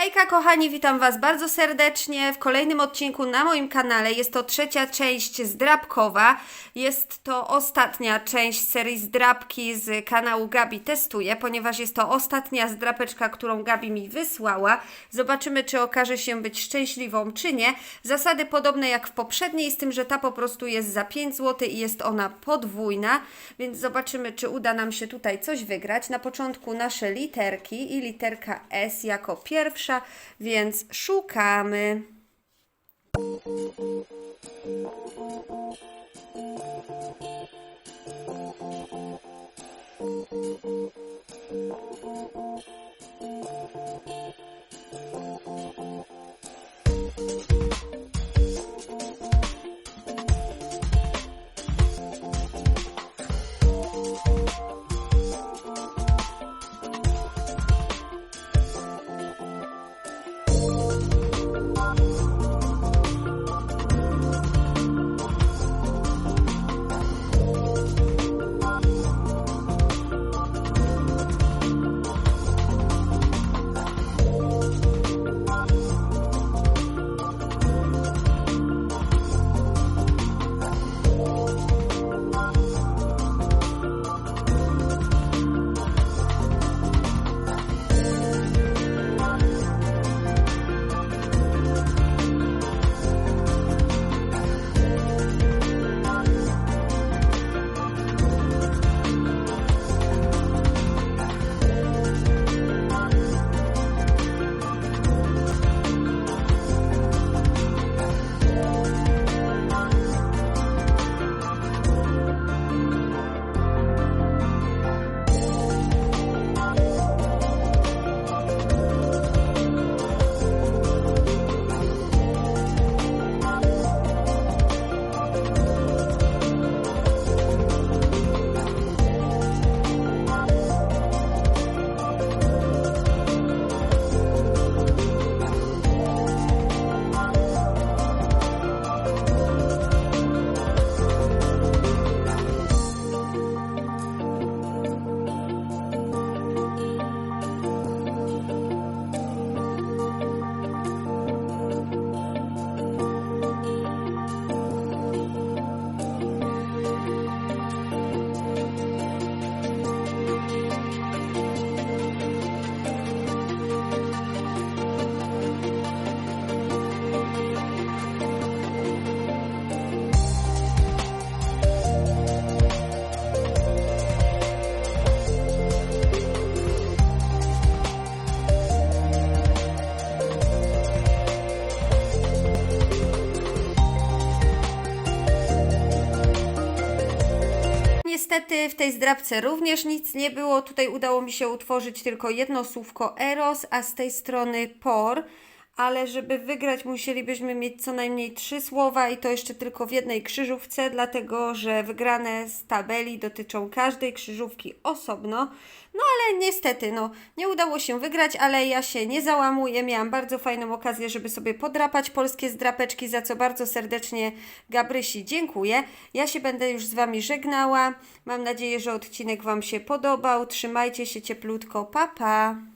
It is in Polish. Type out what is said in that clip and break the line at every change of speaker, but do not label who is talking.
Hejka kochani, witam Was bardzo serdecznie w kolejnym odcinku na moim kanale. Jest to trzecia część zdrabkowa. Jest to ostatnia część serii zdrabki z kanału Gabi Testuje, ponieważ jest to ostatnia zdrapeczka, którą Gabi mi wysłała. Zobaczymy, czy okaże się być szczęśliwą, czy nie. Zasady podobne jak w poprzedniej, z tym, że ta po prostu jest za 5 zł i jest ona podwójna, więc zobaczymy, czy uda nam się tutaj coś wygrać. Na początku nasze literki i literka S jako pierwsza, więc szukamy. Niestety w tej zdrabce również nic nie było. Tutaj udało mi się utworzyć tylko jedno słówko eros, a z tej strony por. Ale żeby wygrać musielibyśmy mieć co najmniej trzy słowa i to jeszcze tylko w jednej krzyżówce, dlatego że wygrane z tabeli dotyczą każdej krzyżówki osobno. No ale niestety, no nie udało się wygrać, ale ja się nie załamuję. Miałam bardzo fajną okazję, żeby sobie podrapać polskie zdrapeczki, za co bardzo serdecznie Gabrysi dziękuję. Ja się będę już z Wami żegnała. Mam nadzieję, że odcinek Wam się podobał. Trzymajcie się cieplutko. Pa, pa!